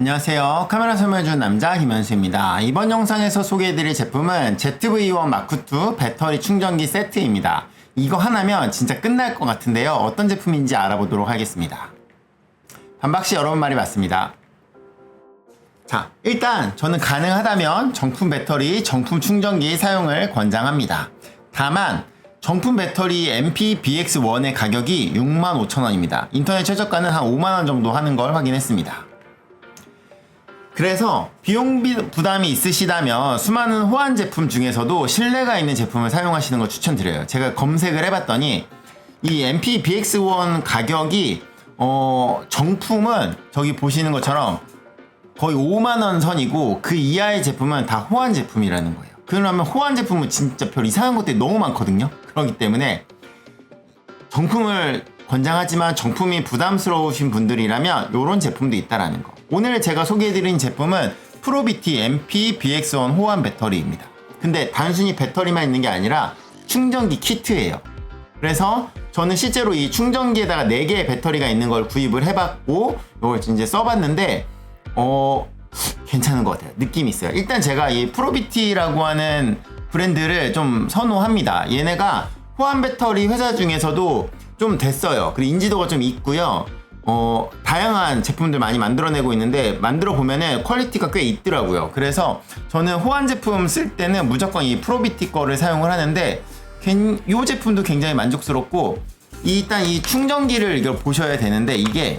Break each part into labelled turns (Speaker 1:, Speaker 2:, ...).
Speaker 1: 안녕하세요. 카메라 설명해주는 남자 김현수입니다. 이번 영상에서 소개해드릴 제품은 ZV-1 마크2 배터리 충전기 세트입니다. 이거 하나면 진짜 끝날 것 같은데요. 어떤 제품인지 알아보도록 하겠습니다. 반박시 여러분 말이 맞습니다. 자, 일단 저는 가능하다면 정품 배터리, 정품 충전기 사용을 권장합니다. 다만 정품 배터리 MP-BX1의 가격이 65,000원입니다. 인터넷 최저가는 한 5만원 정도 하는 걸 확인했습니다. 그래서 비용 부담이 있으시다면 수많은 호환 제품 중에서도 신뢰가 있는 제품을 사용하시는 걸 추천드려요. 제가 검색을 해봤더니 이 MP-BX1 가격이 어 정품은 저기 보시는 것처럼 거의 5만 원 선이고 그 이하의 제품은 다 호환 제품이라는 거예요. 그러면 호환 제품은 진짜 별 이상한 것들이 너무 많거든요. 그렇기 때문에 정품을 권장하지만 정품이 부담스러우신 분들이라면 이런 제품도 있다라는 거. 오늘 제가 소개해드린 제품은 프로비티 MP BX1 호환 배터리입니다. 근데 단순히 배터리만 있는 게 아니라 충전기 키트예요. 그래서 저는 실제로 이 충전기에다가 4개의 배터리가 있는 걸 구입을 해봤고 이걸 이제 써봤는데 어 괜찮은 것 같아요. 느낌이 있어요. 일단 제가 이 프로비티라고 하는 브랜드를 좀 선호합니다. 얘네가 호환 배터리 회사 중에서도 좀 됐어요. 그리고 인지도가 좀 있고요. 어, 다양한 제품들 많이 만들어내고 있는데 만들어 보면은 퀄리티가 꽤 있더라고요. 그래서 저는 호환 제품 쓸 때는 무조건 이 프로비티 거를 사용을 하는데 이 제품도 굉장히 만족스럽고 일단 이 충전기를 이걸 보셔야 되는데 이게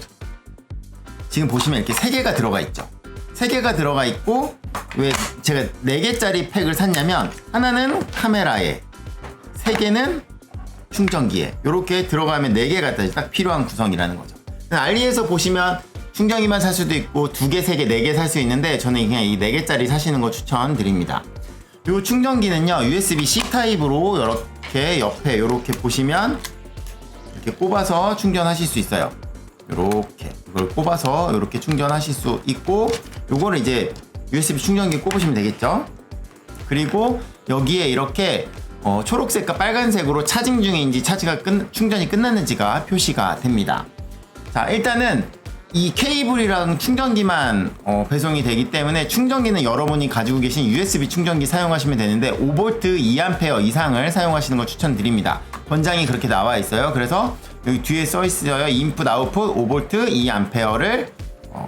Speaker 1: 지금 보시면 이렇게 세 개가 들어가 있죠. 세 개가 들어가 있고 왜 제가 네 개짜리 팩을 샀냐면 하나는 카메라에 세 개는 충전기에 이렇게 들어가면 네 개가 딱 필요한 구성이라는 거죠. 알리에서 보시면 충전기만 살 수도 있고 두 개, 세 개, 네 개 살 수 있는데 저는 그냥 이 네 개짜리 사시는 거 추천드립니다. 이 충전기는요 USB-C 타입으로 이렇게 옆에 이렇게 보시면 이렇게 꼽아서 충전하실 수 있어요. 이렇게 이걸 꼽아서 이렇게 충전하실 수 있고 요거를 이제 USB 충전기 꼽으시면 되겠죠. 그리고 여기에 이렇게 어, 초록색과 빨간색으로 차징 중인지 차지가 끝, 충전이 끝났는지가 표시가 됩니다. 자 일단은 이 케이블이랑 충전기만 어, 배송이 되기 때문에 충전기는 여러분이 가지고 계신 USB 충전기 사용하시면 되는데 5V 2A 이상을 사용하시는 걸 추천드립니다. 권장이 그렇게 나와 있어요. 그래서 여기 뒤에 써 있어요. 인풋 아웃풋 5V 2A를 어,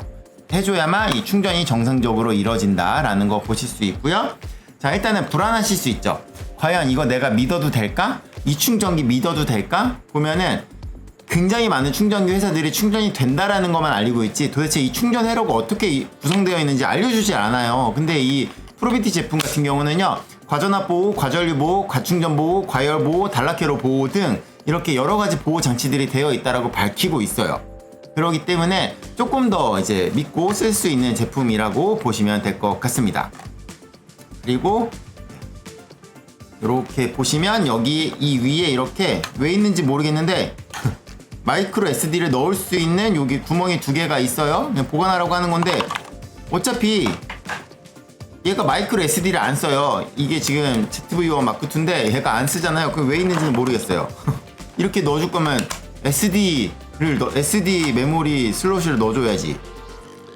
Speaker 1: 해줘야만 이 충전이 정상적으로 이루어진다라는 거 보실 수 있고요. 자 일단은 불안하실 수 있죠. 과연 이거 내가 믿어도 될까? 이 충전기 믿어도 될까? 보면은 굉장히 많은 충전기 회사들이 충전이 된다라는 것만 알리고 있지 도대체 이 충전 회로가 어떻게 구성되어 있는지 알려주지 않아요. 근데 이 프로비티 제품 같은 경우는요. 과전압 보호, 과전류 보호, 과충전 보호, 과열 보호, 단락회로 보호 등 이렇게 여러 가지 보호 장치들이 되어 있다라고 밝히고 있어요. 그렇기 때문에 조금 더 이제 믿고 쓸 수 있는 제품이라고 보시면 될 것 같습니다. 그리고 이렇게 보시면 여기 이 위에 이렇게 왜 있는지 모르겠는데 마이크로 SD를 넣을 수 있는 여기 구멍이 두 개가 있어요. 그냥 보관하라고 하는 건데 어차피 얘가 마이크로 SD를 안 써요. 이게 지금 ZV-1 마크2인데 얘가 안 쓰잖아요. 그럼 왜 있는지는 모르겠어요. 이렇게 넣어줄 거면 SD를 넣, SD 메모리 슬롯을 넣어줘야지.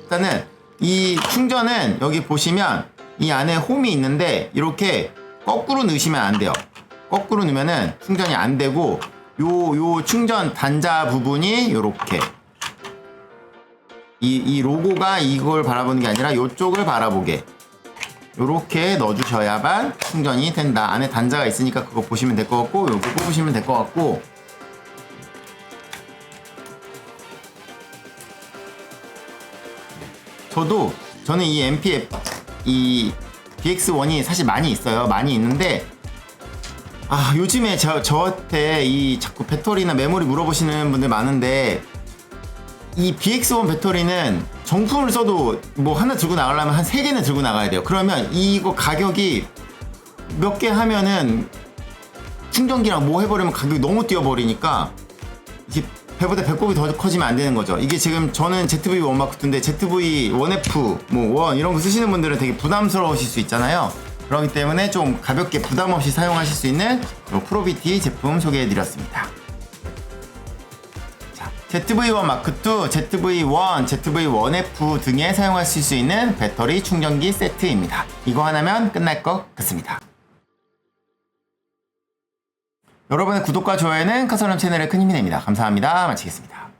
Speaker 1: 일단은 이 충전은 여기 보시면 이 안에 홈이 있는데 이렇게 거꾸로 넣으시면 안 돼요. 거꾸로 넣으면은 충전이 안 되고 요, 요 충전 단자 부분이 요렇게. 이, 이 로고가 이걸 바라보는 게 아니라 요쪽을 바라보게. 요렇게 넣어주셔야만 충전이 된다. 안에 단자가 있으니까 그거 보시면 될 것 같고 요거 뽑으시면 될 것 같고. 저도 저는 이 MPF 이 BX1이 사실 많이 있어요. 많이 있는데 아 요즘에 저, 저한테 이 자꾸 배터리나 메모리 물어보시는 분들 많은데 이 BX1 배터리는 정품을 써도 뭐 하나 들고 나가려면 한 세 개는 들고 나가야 돼요. 그러면 이거 가격이 몇 개 하면은 충전기랑 뭐 해버리면 가격이 너무 뛰어버리니까 이게 배보다 배꼽이 더 커지면 안 되는 거죠. 이게 지금 저는 ZV 원마크인데 ZV 1F 뭐1 이런 거 쓰시는 분들은 되게 부담스러우실 수 있잖아요. 그렇기 때문에 좀 가볍게 부담 없이 사용하실 수 있는 프로비티 제품 소개해 드렸습니다. 자, ZV-1 마크2, ZV-1, ZV-1F 등에 사용하실 수 있는 배터리 충전기 세트입니다. 이거 하나면 끝날 것 같습니다. 여러분의 구독과 좋아요는 카서럼 채널에 큰 힘이 됩니다. 감사합니다. 마치겠습니다.